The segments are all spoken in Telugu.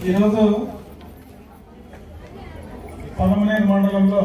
ఈరోజు పలమనేరు మండలంలో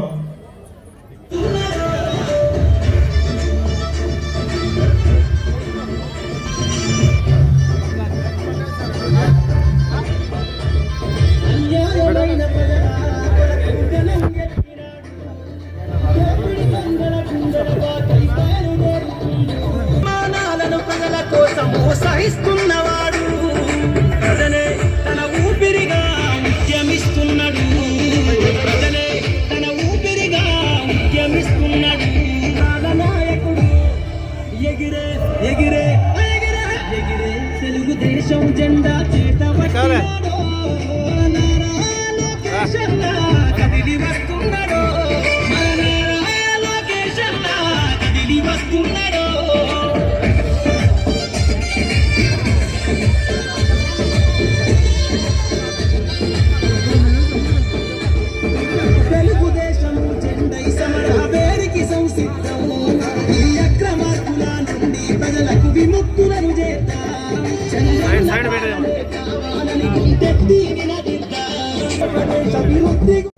తెలుగుదేశం జెండా También un.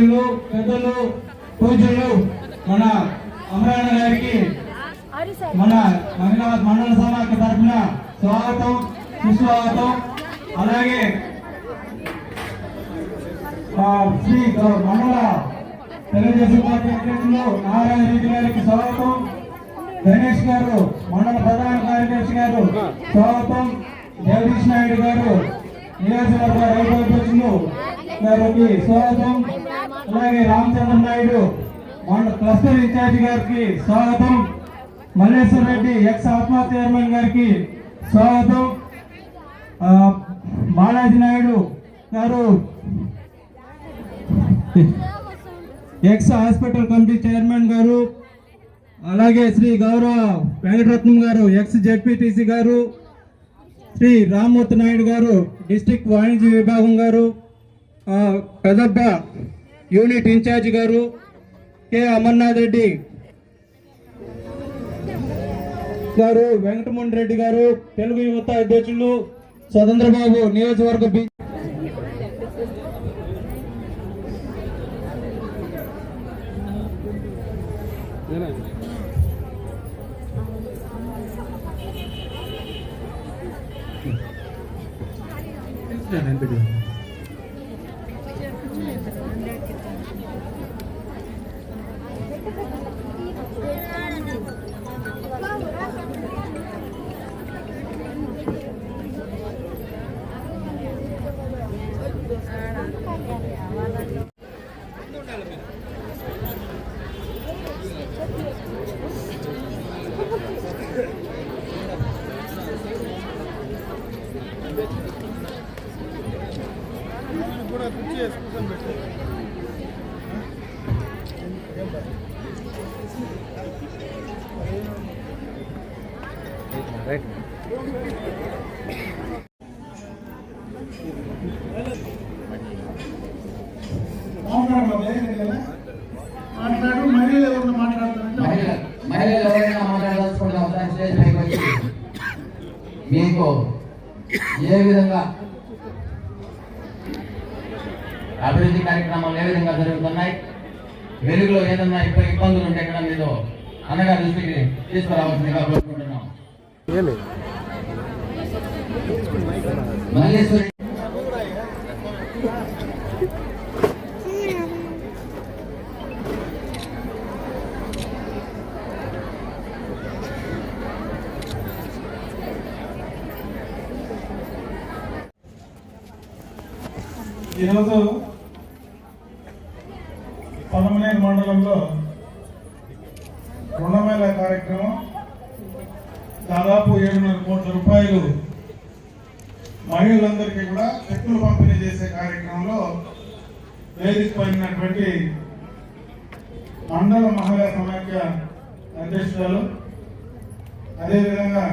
గౌరవనీయులు పెద్దలు పూజలు మన అమరాణ గారికి మన మహిళా మండల సమాఖ్య తరఫున స్వాగతం సుస్వాగతం. అలాగే శ్రీ మండల తెలుగుదేశం పార్టీ అధ్యక్షులు నారాయణ రెడ్డి గారికి స్వాగతం. గణేష్ గారు మండల ప్రధాన కార్యదర్శి గారు స్వాగతం. జగదీష్ నాయుడు గారు నియోజకవర్గ రైతు అధ్యక్షులు గారికి స్వాగతం. అలాగే రామచంద్ర నాయుడు మండల క్లస్టర్ ఇన్ఛార్జి గారికి స్వాగతం. మల్లేశ్వర రెడ్డి ఎక్స్ ఆత్మ చైర్మన్ గారికి స్వాగతం. బాలాజీ నాయుడు గారు ఎక్స్ హాస్పిటల్ కమిటీ చైర్మన్ గారు అలాగే శ్రీ గౌరవ వెంకటరత్నం గారు ఎక్స్ జెడ్పీటీసీ గారు శ్రీ రామ్మూర్తి నాయుడు గారు డిస్టిక్ వాణిజ్య విభాగం గారు ఆ, పెదబ్బ యూనిట్ ఇన్ఛార్జ్ గారు కె అమర్నాథ్ రెడ్డి గారు వెంకటమోహన్ రెడ్డి గారు తెలుగు యువత అధ్యక్షులు స్వతంత్రబాబు నియోజకవర్గ బి మాట్లాడు వెలుగులో ఏదన్నా ఇప్పుడు ఇబ్బందులు ఉంటే ఎక్కడ మీరు అనగా దృష్టికి తీసుకురావాల్సిందిగా కోరుకుంటున్నాం. మల్లేశ్వరి. ఈరోజు పదమనేరు మండలంలో రుణమేళ కార్యక్రమం దాదాపు ఏడున్నర కోట్ల రూపాయలు మహిళలందరికీ కూడా చెక్కులు పంపిణీ చేసే కార్యక్రమంలో వేదిక మండల మహిళా సమాఖ్య అధ్యక్షురాలు అదేవిధంగా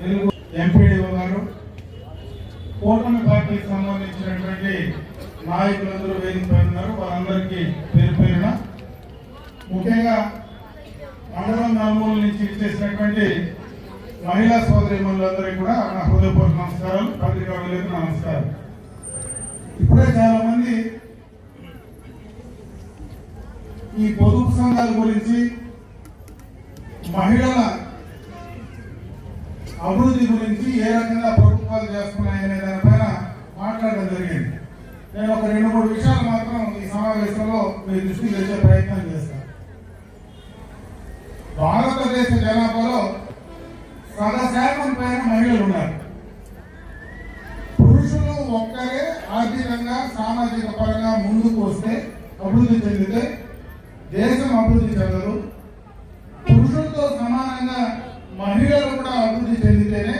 తెలుగు ఎంపీడీఓ గారు కూటమి పార్టీకి సంబంధించినటువంటి నాయకులందరూ వేదిక ఉన్నారు. వారందరికీ పేరు పేరున ముఖ్యంగా మండలం నలుమూల నుంచి ఇచ్చేసినటువంటి మహిళా సోదరిమణులందరికీ కూడా నా హృదయపూర్వక నమస్కారాలు. పత్రికా నమస్కారం ఇప్పుడే చాలా మంది ఈ పొదుపు సంఘాల గురించి మహిళల అభివృద్ధి గురించి ఏ రకంగా ప్రభుత్వాలు చేస్తున్నాయనే దానిపైన మాట్లాడడం జరిగింది. నేను ఒక రెండు మూడు విషయాలు మాత్రం ఈ సమావేశంలో మీ దృష్టికి తెచ్చే ప్రయత్నం చేస్తాను భారతదేశ జనాభాలో సగ శాతం పైన మహిళలు ఉన్నారు పురుషులు ఒక్కరే ఆర్థికంగా సామాజిక పరంగా ముందుకు వస్తే అభివృద్ధి చెందితే దేశం అభివృద్ధి చెందదు పురుషులతో సమానంగా మహిళలు కూడా అభివృద్ధి చెందితేనే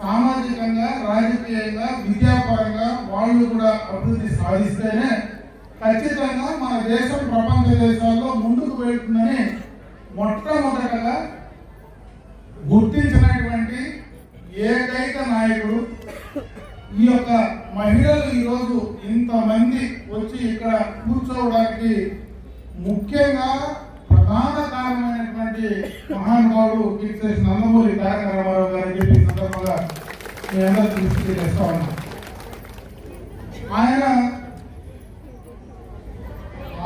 సామాజికంగా రాజకీయంగా విద్యాపరంగా వాళ్ళు కూడా అభివృద్ధి సాధిస్తేనే ఖచ్చితంగా మన దేశం ప్రపంచ దేశాల్లో ముందుకు వెళ్తుందని మొట్టమొదటగా గుర్తించినటువంటి ఏకైక నాయకుడు. ఈ యొక్క మహిళలు ఈరోజు ఇంతమంది వచ్చి ఇక్కడ కూర్చోవడానికి ముఖ్యంగా ప్రధాన కారణమైనటువంటి మహానుభావుడు కీర్తి నందమూరి తారక రామారావు గారు చెప్పి సందర్భంగా మీ దృష్టి చేస్తా ఉన్నా. ఆయన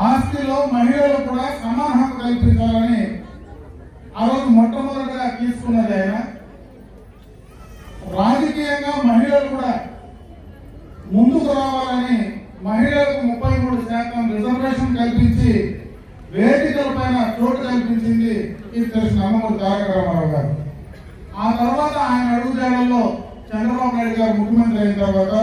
ఆస్తిలో మహిళలు కూడా సమాన కల్పించాలని ఆ రోజు మొట్టమొదటిగా తీసుకున్నది ఆయన. రాజకీయంగా మహిళలు కూడా ముందుకు రావాలని మహిళలకు ముప్పై మూడు శాతం రిజర్వేషన్ కల్పించి వేదికల పైన చోటు కల్పించింది ఇది తెలిసిన అమ్మమూరి తారక రామారావు గారు. ఆ తర్వాత ఆయన అడుగుజాడల్లో చంద్రబాబు నాయుడు గారు ముఖ్యమంత్రి అయిన తర్వాత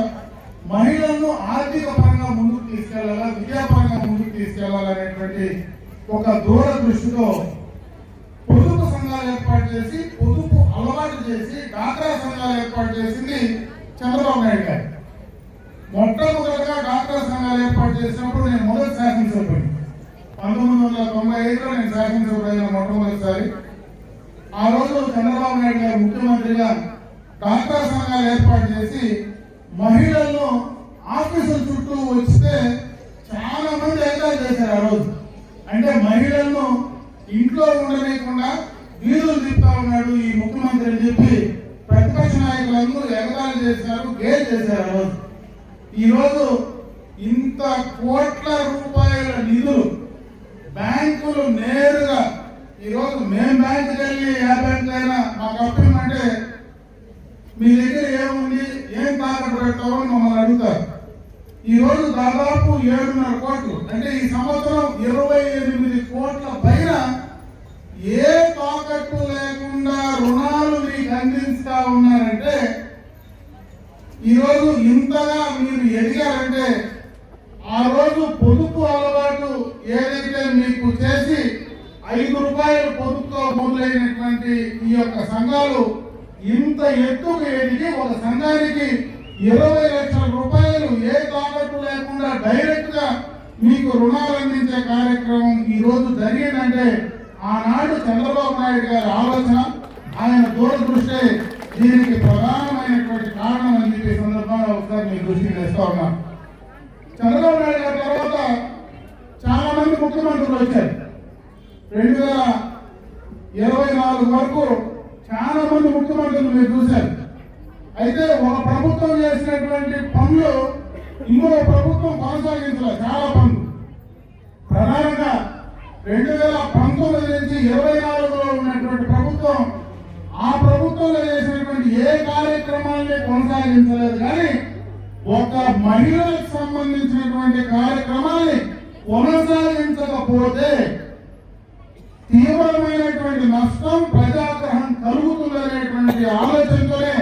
మహిళలను ఆర్థిక పరంగా ముందుకు తీసుకెళ్ళాలా విద్యాపరంగా ముందుకు తీసుకెళ్ళాలనేటువంటి ఒక దూరదృష్టితో ఏర్పాటు చేసి పొదుపు అలవాటు చేసి డాక్రా సంఘాలు ఏర్పాటు చేసింది చంద్రబాబు నాయుడు గారు. మొట్టమొదటిగా డాక్రా సంఘాలు ఏర్పాటు చేసినప్పుడు నేను మొదటి శాసనసభ్యుని. పంతొమ్మిది వందల తొంభై ఐదులో నేను శాసనసభ్యుడు అయిన మొట్టమొదటిసారి. ఆ రోజు చంద్రబాబు నాయుడు గారు ముఖ్యమంత్రిగా డాక్టర్ సంఘాలు ఏర్పాటు చేసి మహిళలను ఆఫీసుల చుట్టూ వస్తే చాలా మంది ఎంజాయ్ చేశారు ఆ రోజు అంటే మహిళలను ఇంట్లో ఉండలేకుండా వీధులు తిప్పుతా ఉన్నాడు ఈ ముఖ్యమంత్రి అని చెప్పి ప్రతిపక్ష నాయకులందరూ ఎగతాళి చేశారు గేల్ చేశారు ఆ రోజు ఈ రోజు ఇంత కోట్ల రూపాయల నిధులు బ్యాంకులు నేరుగా ఈరోజు మేము మేం బ్యాంకుకి వెళ్ళి ఏ బ్యాంక్ అయినా మాకు అప్పమంటే మీ దగ్గర ఏముంది ఏం తాకట్టు పెడతారో మమ్మల్ని అడుగుతారు. ఈరోజు దాదాపు ఏడున్నర కోట్లు. అంటే ఈ సంవత్సరం ఇరవై ఎనిమిది కోట్ల పైన ఏ తాకట్టు లేకుండా రుణాలు మీకు అందిస్తా ఉన్నారంటే ఈరోజు ఇంతగా మీరు ఎదిగారంటే రోజు పొదుపు అలవాటు ఏదైతే మీకు చేసి ఐదు రూపాయలు పొదుపుతో మొదలైనటువంటి ఈ యొక్క సంఘాలు ఇంత ఎత్తుకు ఎదిగి ఒక సంఘానికి ఇరవై లక్షల రూపాయలు ఏ తాకట్టు లేకుండా డైరెక్ట్గా మీకు రుణాలు అందించే కార్యక్రమం ఈ రోజు జరిగిందంటే ఆనాడు చంద్రబాబు నాయుడు గారి ఆలోచన ఆయన దూరదృష్టి దీనికి ప్రధానమైనటువంటి కారణం అని చెప్పి సందర్భంగా ఒకసారి మీ దృష్టికి తెస్తా ఉన్నాను చంద్రబాబు నాయుడు గారు మంది ముఖ్యమంత్రులు వచ్చారు రెండు వేల ఇరవై నాలుగు వరకు చాలా మంది ముఖ్యమంత్రులు మీరు చూశారు. అయితే ఒక ప్రభుత్వం చేసినటువంటి పనులు ఇంకో ప్రభుత్వం కొనసాగించలేదు చాలా పనులు. ప్రధానంగా రెండు వేల పంతొమ్మిది నుంచి ఇరవై నాలుగులో ఉన్నటువంటి ప్రభుత్వం ఆ ప్రభుత్వంలో చేసినటువంటి ఏ కార్యక్రమాన్ని కొనసాగించలేదు. కానీ ఒక మహిళలకు సంబంధించినటువంటి కార్యక్రమాన్ని కొనసాగించకపోతే తీవ్రమైనటువంటి నష్టం ప్రజాగ్రహం కలుగుతుందనేటువంటి ఆలోచనతోనే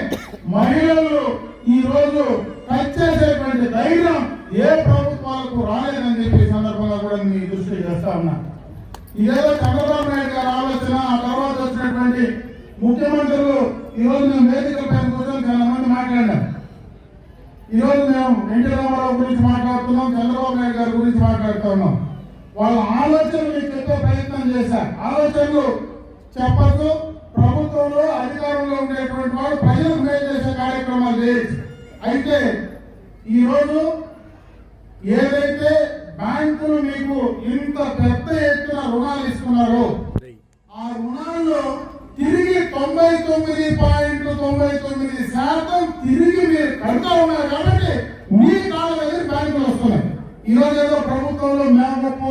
మహిళలు ఈ రోజు టచ్ చేసేటువంటి ధైర్యం ఏ ప్రభుత్వాలకు రాలేదని చెప్పి సందర్భంగా కూడా మీ దృష్టి చేస్తా ఉన్నా. ఇదేదో చంద్రబాబు నాయుడు గారి ఆలోచన ఆ తర్వాత వచ్చినటువంటి ముఖ్యమంత్రులు ఈ మేము వేదిక పైన కూర్చొని చాలా మంది మాట్లాడాం ఈరోజు మేము ఎన్టీ రామారావు గురించి మాట్లాడుతున్నాం చంద్రబాబు నాయుడు గారి గురించి మాట్లాడుతున్నాం వాళ్ళ ఆలోచనలు మీకు చెప్పే ప్రయత్నం చేశారు ఆలోచనలు చెప్పచ్చు ప్రభుత్వంలో అధికారంలో ఉండేటువంటి వాడు ప్రజలకు మేలు చేసే కార్యక్రమాలు చేయొచ్చు. అయితే ఈరోజు ఏదైతే బ్యాంకులు మీకు ఇంత పెద్ద ఎత్తున రుణాలు ఇస్తున్నారో ఆ రుణాల్లో తిరిగి తొంభై తొమ్మిది పాయింట్ తొంభై తొమ్మిది శాతం తిరిగి మీరు కడుతూ ఉన్నారు కాబట్టి మీ కాళ్ళ దగ్గర బ్యాంకులు వస్తున్నాయి. ఈ రోజు ఏదో ప్రభుత్వంలో మేము గొప్ప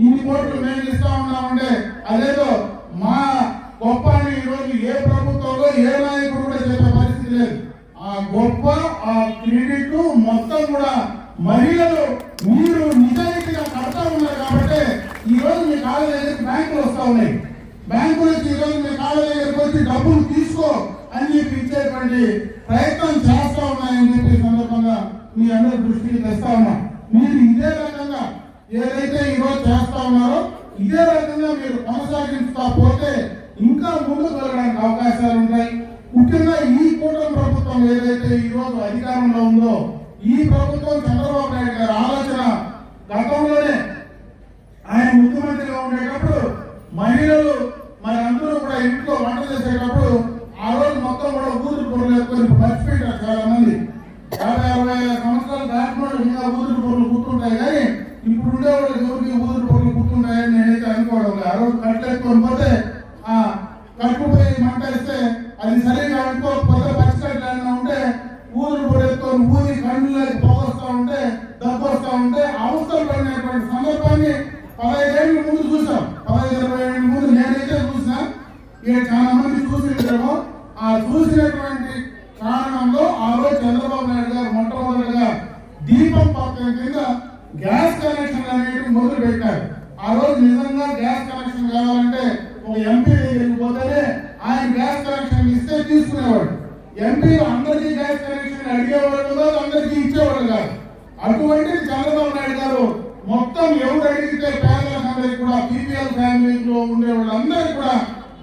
ఇన్ని కోట్లు మేము ఇస్తా ఉన్నామంటే అదేదో మా గొప్ప అని ఈ రోజు ఏ ప్రభుత్వంలో ఏ నాయకుడు కూడా చెప్పే పరిస్థితి లేదు. ఆ గొప్ప ఆ క్రెడిట్ మొత్తం కూడా మహిళలు మీరు నిజాయితీగా కడతా ఉన్నారు కాబట్టి ఈ రోజు మీ కాళ్ళ దగ్గర బ్యాంకులు వస్తా ఉన్నాయి బ్యాంకు నుంచి ఈ రోజు మీ కాళ్ళ దగ్గరికి వచ్చి డబ్బులు తీసుకో అని చెప్పి ఇచ్చేటువంటి ప్రయత్నం చేస్తా ఉన్నాయని చెప్పి సందర్భంగా మీ అందరి దృష్టికి తెస్తా ఉన్నా. మీరు ఇదే రకంగా ఏదైతే ఈరోజు చేస్తా ఉన్నారో ఇదే రకంగా మీరు కొనసాగిస్తా పోతే ఇంకా ముందుకు వెళ్ళడానికి అవకాశాలు ఉంటాయి. ముఖ్యంగా ఈ కూటమి ప్రభుత్వం ఏదైతే ఈరోజు అధికారంలో ఉందో ఈ ప్రభుత్వం చంద్రబాబు నాయుడు గారి ఆలోచన గతంలోనే ఆయన ముఖ్యమంత్రిగా ఉండేటప్పుడు మహిళలు మరి అందరూ కూడా ఇంట్లో వంట చేసేటప్పుడు ఆ రోజు మొత్తం కూడా ఊరికి పొరలు ఎక్కువ మర్చిపోయారు చాలా మంది యాభై అరవై సంవత్సరాలు దాటినోళ్ళు ఇంకా ఊరికి పొరలు గుర్తుంటాయి కానీ ఇప్పుడు ఉండేవాళ్ళు ఎవరికి ఊరికి పొరలు గుర్తుంటాయని నేనైతే అనుకోవడం లేదు. ఆ రోజు కట్టెత్తుకొని పోతే ఆ కట్టుపోయి మంట ఇస్తే అది సరిగా అనుకోకపోతే పచ్చికట్లు ఏమైనా ఉంటే ఊరు పొరెత్తుకొని ఊరి కళ్ళకి పొగొస్తా ఉంటే దగ్గు వస్తా ఉంటే అవసరం పడినటువంటి సందర్భాన్ని పదహైదేళ్ళ ముందు చూసాం పదహైదు ఇరవై ఏళ్ళ ముందు నేనైతే చూసా ఇక చాలా మంది చూసింటాము ఆ చూసినటువంటి కారణంలో ఆ రోజు చంద్రబాబు నాయుడు గారు మొట్టమొదటిగా దీపం పథకం కింద గ్యాస్ కనెక్షన్ అనేవి మొదలు పెట్టారు ఆ రోజు నిజంగా గ్యాస్ కనెక్షన్ కావాలంటే ఒక ఎంపీ దగ్గరికి పోతేనే ఆయన గ్యాస్ కనెక్షన్ ఇస్తే తీసుకునేవాడు ఎంపీ అందరికీ గ్యాస్ కనెక్షన్ అడిగేవాడు కాదు అందరికీ ఇచ్చేవాడు కాదు అటువంటి చంద్రబాబు నాయుడు గారు మొత్తం ఎవరు అడిగితే పేదలందరికీ కూడా బీపీఎల్ ఫ్యామిలీలో ఉండే వాళ్ళందరూ కూడా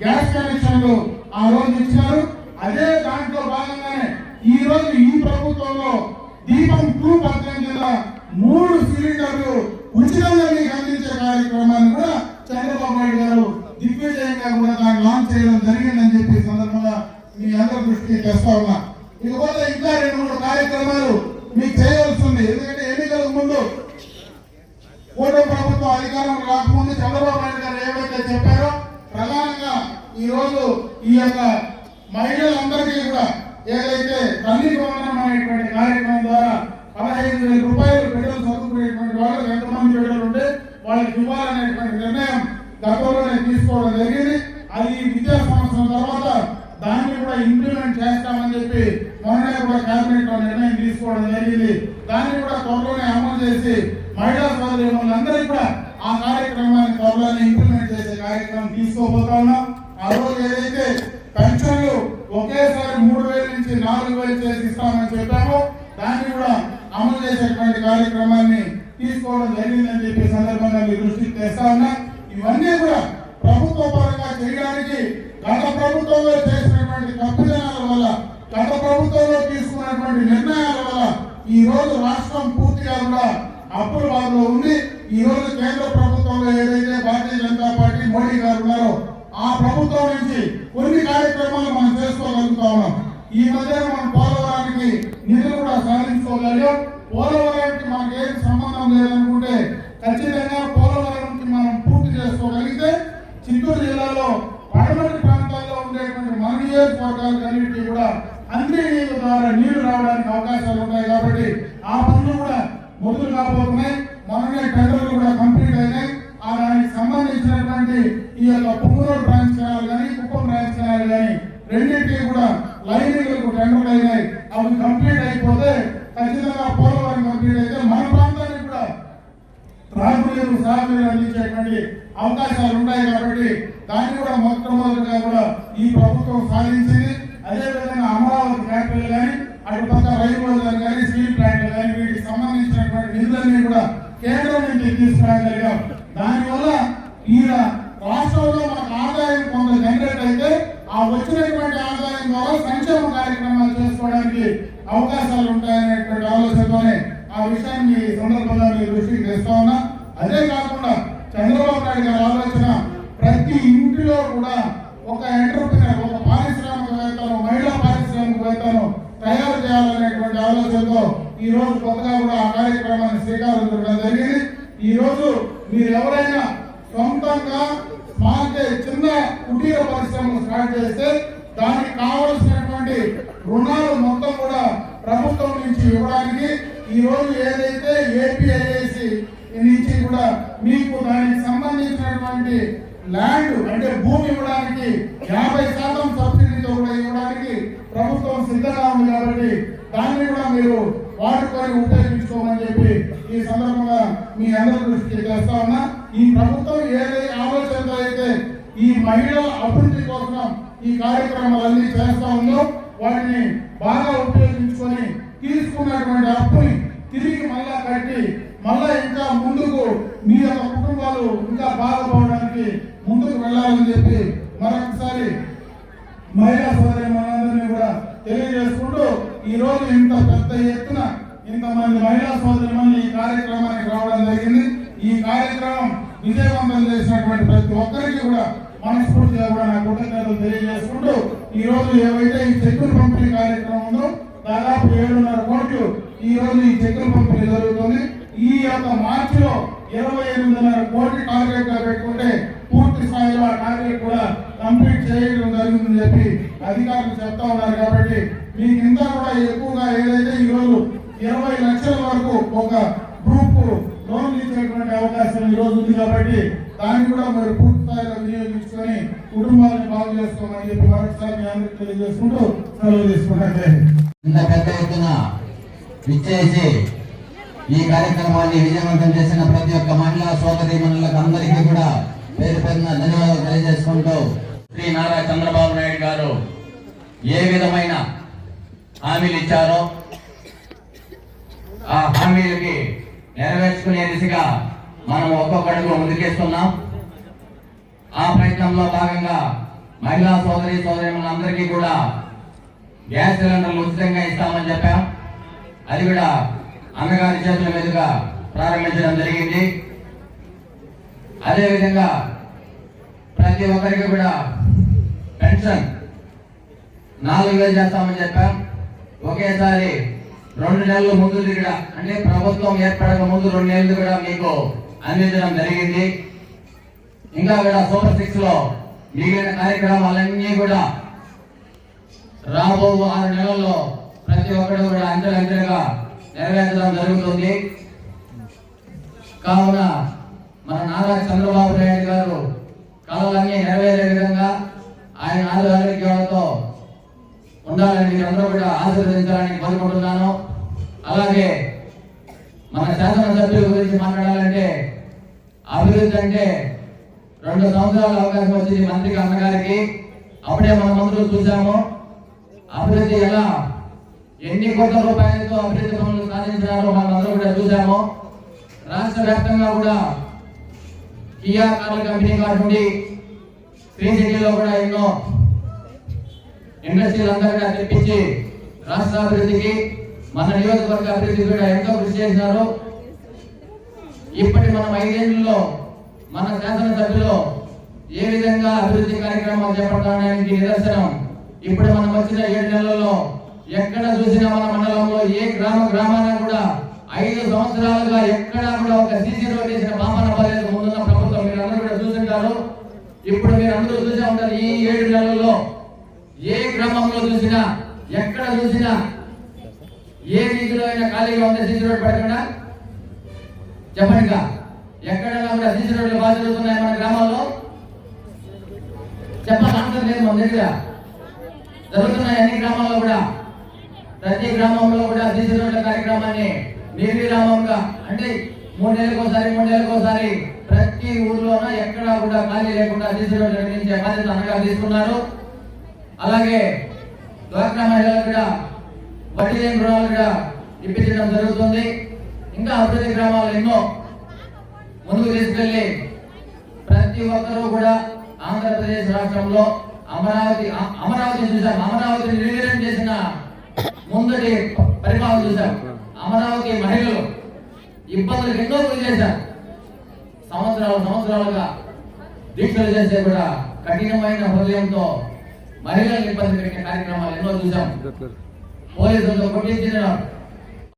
గ్యాస్ కనెక్షన్లు ఆ రోజు ఇచ్చారు. అదే దాంట్లో భాగంగానే ఈ రోజు ఈ ప్రభుత్వంలో దీపం టూ పథకం కింద మూడు సిలిండర్లు ఉచితంగా మీకు అందించే కార్యక్రమాన్ని కూడా చంద్రబాబు నాయుడు గారు దిగ్విజయంగా కూడా దాన్ని లాంచ్ చేయడం జరిగిందని చెప్పి సందర్భంగా మీ అందరి దృష్టికి తెస్తా ఉన్నా. ఇకపోతే ఇంకా రెండు మూడు కార్యక్రమాలు మీకు చేయవలసి ఉంది. ఎందుకంటే ఎన్నికలకు ముందు కూటమి ప్రభుత్వం అధికారం రాకముందు చంద్రబాబు నాయుడు గారు ఏవైతే చెప్పారో ప్రధానంగా ఈ రోజు ఈ యొక్క మహిళలందరికీ కూడా ఏదైతే తల్లి వందనం అనేటువంటి కార్యక్రమం ద్వారా పదహైదు వేల రూపాయలు బిడ్డలు చదువుకునేటువంటి వాళ్ళు ఎంతమంది బిడ్డలు ఉంటే వాళ్ళకి ఇవ్వాలనేటువంటి నిర్ణయం గతంలోనే తీసుకోవడం జరిగింది. అది విద్యా సంవత్సరం తర్వాత దాన్ని కూడా ఇంప్లిమెంట్ చేస్తామని చెప్పి మొన్ననే కూడా కేబినెట్లో నిర్ణయం తీసుకోవడం జరిగింది. దాన్ని కూడా త్వరలోనే అమలు చేసి రోజు రాష్ట్రం పూర్తిగా కూడా అప్పుల బాధలో ఉంది ఈ రోజు కేంద్ర ప్రభుత్వంలో ఏదైతే భారతీయ జనతా పార్టీ మోడీ గారు ఉన్నారో ఆ ప్రభుత్వం నుంచి కొన్ని కార్యక్రమాలు మనం చేసుకోగలుగుతా ఉన్నాం ఈ మధ్య మనం పోలవరానికి నిధులు కూడా సాధించుకోగలిగాం పోలవరానికి మనకి ఏం సంబంధం లేదనుకుంటే ఖచ్చితంగా పోలవరానికి మనం పూర్తి చేసుకోగలిగితే చిత్తూరు జిల్లాలో పడమటి ప్రాంతాల్లో ఉండేటువంటి మన నియోజకవర్గాలకు అన్నింటినీ కూడా అన్ని నీళ్ళ ద్వారా నీళ్ళు రావడానికి అవకాశాలు ఉన్నాయి కాబట్టి ఆ పనులు కూడా మొదలు కాబోతున్నాయి మొన్ననే టెండర్లు కూడా కంప్లీట్ అయినాయి ఆ దానికి సంబంధించినటువంటి ఈ యొక్క పుంగూరు బ్రాంచ్ కెనాల్ కానీ కుప్పం బ్రాంచ్ కెనాల్ కానీ రెండింటికి కూడా లైనింగ్లకు టెండర్లు అయినాయి అవి కంప్లీట్ అయిపోతే ఖచ్చితంగా పోలవరం కంప్లీట్ అయితే మన ప్రాంతానికి కూడా త్రాగునీరు సాగునీరు అందించేటువంటి అవకాశాలు ఉన్నాయి కాబట్టి దాన్ని కూడా మొట్టమొదటిగా కూడా ఈ ప్రభుత్వం సాధించింది అదేవిధంగా అమరావతి ఫ్యాక్టరీలు కానీ అటు పక్క రైలు కానీ స్టీల్ ప్లాంట్లు కానీ వీటికి సంబంధించినటువంటి నిధులన్నీ కూడా కేంద్రం నుంచి తీసుకురాగలిగాం దానివల్ల ఈ రాష్ట్రంలో మనకు ఆదాయం కొంత జనరేట్ అయితే ఆ వచ్చినటువంటి ఆదాయం ద్వారా సంక్షేమ కార్యక్రమాలు చేసుకోవడానికి అవకాశాలు ఉంటాయనేటువంటి ఆలోచనతోనే ఆ విషయాన్ని సందర్భంగా మీ దృష్టికి తెస్తా ఉన్నా. అదే కాకుండా చంద్రబాబు నాయుడు గారి ఆలోచన ప్రతి ఇంటిలో కూడా ఒక ఎంటర్ప్రినర్ ఒక పారిశ్రామికవేత్తను మహిళా పారిశ్రామికవేత్తను తయారు చేయాలనేటువంటి ఆలోచనతో ఈ రోజు కొత్తగా కూడా ఆ కార్యక్రమాన్ని శ్రీకారం చుట్టడం జరిగింది. ఈ రోజు మీరు ఎవరైనా సొంతంగా స్మాల్ చిన్న కుటీర పరిశ్రమలు స్టార్ట్ చేస్తే దానికి కావలసినటువంటి రుణాలు మొత్తం కూడా ప్రభుత్వం నుంచి ఇవ్వడానికి ఈ రోజు ఏదైతే ఏపీఐఏసి నుంచి కూడా మీకు దానికి సంబంధించినటువంటి ల్యాండ్ అంటే భూమి ఇవ్వడానికి యాభై శాతం సబ్సిడీతో కూడా ఇవ్వడానికి ప్రభుత్వం సిద్ధంగా ఉంది కాబట్టి దాన్ని కూడా మీరు వాడుకొని ఉపయోగించుకోమని చెప్పి ఈ సందర్భంగా మీ అందరి దృష్టికి తెస్తా ఉన్నా ఈ ప్రభుత్వం ఏదైతే ఆలోచనతో అయితే ఈ మహిళల అభివృద్ధి కోసం ఈ కార్యక్రమాలన్నీ చేస్తా ఉందో వాటిని బాగా ఉపయోగించుకొని తీసుకున్నటువంటి అప్పుని తిరిగి మళ్ళా కట్టి మళ్ళా ఇంకా ముందుకు మీ యొక్క కుటుంబాలు ఇంకా బాగుపడడానికి ముందుకు వెళ్ళాలని చెప్పి మరొకసారి మహిళా సోదరి మనందరినీ కూడా తెలియజేసుకుంటూ ఈ రోజు ఇంత పెద్ద ఎత్తున ఇంతమంది మహిళా సోదరి ఈ కార్యక్రమానికి రావడం జరిగింది ఈ కార్యక్రమం విజయవంతం చేసినటువంటి ప్రతి ఒక్కరికి కూడా మనస్ఫూర్తిగా కూడా నా కృతజ్ఞతలు తెలియజేసుకుంటూ ఈ రోజు ఏవైతే ఈ చెక్కుల పంపిణీ కార్యక్రమం ఉందో దాదాపు ఏడున్నర కోట్లు ఈ రోజు ఈ చెక్కులు పంపిణీ జరుగుతుంది. ఈ యొక్క మార్చిలో ఇరవై ఎనిమిదిన్నర కోటి టార్గెట్గా పెట్టుకుంటే పూర్తి స్థాయిలో ఆ టార్గెట్ కూడా కంప్లీట్ చేయడం జరిగిందని చెప్పి అధికారులు చెప్తా ఉన్నారు కాబట్టి మీకు ఇంకా కూడా ఎక్కువగా ఏదైతే ఈ రోజు ఇరవై లక్షల వరకు ఒక గ్రూప్ లోన్లు ఇచ్చేటువంటి అవకాశం ఈరోజు ఉంది కాబట్టి దాన్ని కూడా మరి పూర్తి స్థాయిలో వినియోగించుకొని కుటుంబాలను బాగు చేసుకోమని చెప్పి మరొకసారి మీ అందరికీ తెలియజేసుకుంటూ సెలవు తీసుకున్నట్లే ఇంత పెద్ద ఎత్తున విచ్చేసి ఈ కార్యక్రమాన్ని విజయవంతం చేసిన ప్రతి ఒక్క మహిళా సోదరి మనులకు అందరికీ కూడా పేరు పేరున ధన్యవాదాలు తెలియజేసుకుంటూ శ్రీ నారా చంద్రబాబు నాయుడు గారు ఏ విధమైన హామీలు ఇచ్చారో ఆ హామీలకి నెరవేర్చుకునే దిశగా మనం ఒక్కొక్కడుగు ముందుకేస్తున్నాం. ఆ ప్రయత్నంలో భాగంగా మహిళా సోదరి సోదరి కూడా గ్యాస్ సిలిండర్లు ఉచితంగా ఇస్తామని చెప్పాం. అది కూడా అన్నగారి చేతుల మీదుగా ప్రారంభించడం జరిగింది. అదేవిధంగా ప్రతి ఒక్కరికి కూడా పెన్షన్ నాలుగు వేలు చేస్తామని చెప్పాం. ఒకేసారి రెండు నెలల ముందు కూడా అంటే ప్రభుత్వం ఏర్పడక ముందు రెండు నెలలు కూడా మీకు అందించడం జరిగింది. ఇంకా కూడా సూపర్ సిక్స్లో మిగిలిన కార్యక్రమాలన్నీ కూడా రాబో ఆరు నెలల్లో ప్రతి ఒక్కరు కూడా అంచెలంచెలుగా నెరవేర్చడం జరుగుతుంది. కావున మన నారా చంద్రబాబు నాయుడు గారు కళలన్నీ నెరవేరే విధంగా ఆయన ఆరు ఆరోగ్యాలతో ఉండాలని మీరు అందరూ కూడా ఆశీర్వదించాలని కోరుకుంటున్నాను అలాగే మన శాసనసభ్యుల గురించి మాట్లాడాలంటే అభివృద్ధి అంటే రెండు సంవత్సరాల అవకాశం వచ్చింది మంత్రికి అన్నగారికి. అప్పుడే మన మంత్రులు చూసాము అభివృద్ధి ఎలా? ఎన్ని కోట్ల రూపాయలతో అభివృద్ధి పనులు సాధించినారో మనం అందరూ కూడా చూసాము రాష్ట్ర వ్యాప్తంగా కూడా కియా కార్ల కంపెనీ కాకుండా శ్రీ సిటీలో కూడా ఎన్నో ఇండస్ట్రీలు అంతా తెప్పించి రాష్ట్ర అభివృద్ధికి మన నియోజకవర్గ అభివృద్ధికి కూడా ఎంతో కృషి చేసినారు. ఇప్పటి మనం ఐదేళ్ళలో మన శాసనసభ్యులు ఏ విధంగా అభివృద్ధి కార్యక్రమాలు చేపట్టడానికి నిదర్శనం ఇప్పుడు మనం వచ్చిన ఏడు నెలల్లో ఎక్కడ చూసినా మన మండలంలో ఏ గ్రామ గ్రామాన కూడా ఐదు సంవత్సరాలుగా ఎక్కడా కూడా ఒక సీసీ రోడ్ వేసిన పాపన పర్లేదు ముందున్న ప్రభుత్వం. మీరు అందరూ కూడా చూసింటారు. ఇప్పుడు మీరు అందరూ చూసే ఉంటారు ఈ ఏడు నెలల్లో ఏ గ్రామంలో చూసినా ఎక్కడ చూసినా ఏ రీతిలో అయినా ఖాళీగా ఉంటే సీసీ రోడ్ పెట్టకుండా చెప్పండిగా ఎక్కడైనా కూడా సీసీ రోడ్లు బాగా జరుగుతున్నాయి మన గ్రామాల్లో? చెప్పాలి లేదు మన దగ్గర. జరుగుతున్నాయి అన్ని గ్రామాల్లో కూడా. ప్రతి గ్రామంలో కూడా సీసీ రోడ్ల కార్యక్రమాన్ని నిర్విరామంగా అంటే మూడు నెలలకు ఒకసారి మూడు ఒకసారి ప్రతి ఊర్లోన ఎక్కడా కూడా ఖాళీ లేకుండా సీసీ రోడ్లు నిర్మించే బాధ్యత అనగా తీసుకున్నారు. అలాగే డ్వాక్రా మహిళలు కూడా వడ్డీ లేని రుణాలు కూడా ఇప్పించడం జరుగుతుంది. ఇంకా అభివృద్ధి గ్రామాలు ఎన్నో ముందుకు తీసుకెళ్ళి ప్రతి ఒక్కరూ కూడా ఆంధ్రప్రదేశ్ రాష్ట్రంలో అమరావతి అమరావతి చూసాం అమరావతి నిర్వీర్యం చేసిన ముందటి పరిపాలన చూసాం అమరావతి మహిళలు ఇబ్బందులకు ఎన్నో గురి చేశారు. సంవత్సరాలు సంవత్సరాలుగా దీక్షలు చేస్తే కూడా కఠినమైన హృదయంతో మహిళలను ఇబ్బంది పెట్టిన కార్యక్రమాలు ఎన్నో చూసాం పోలీసులతో కొట్టించిన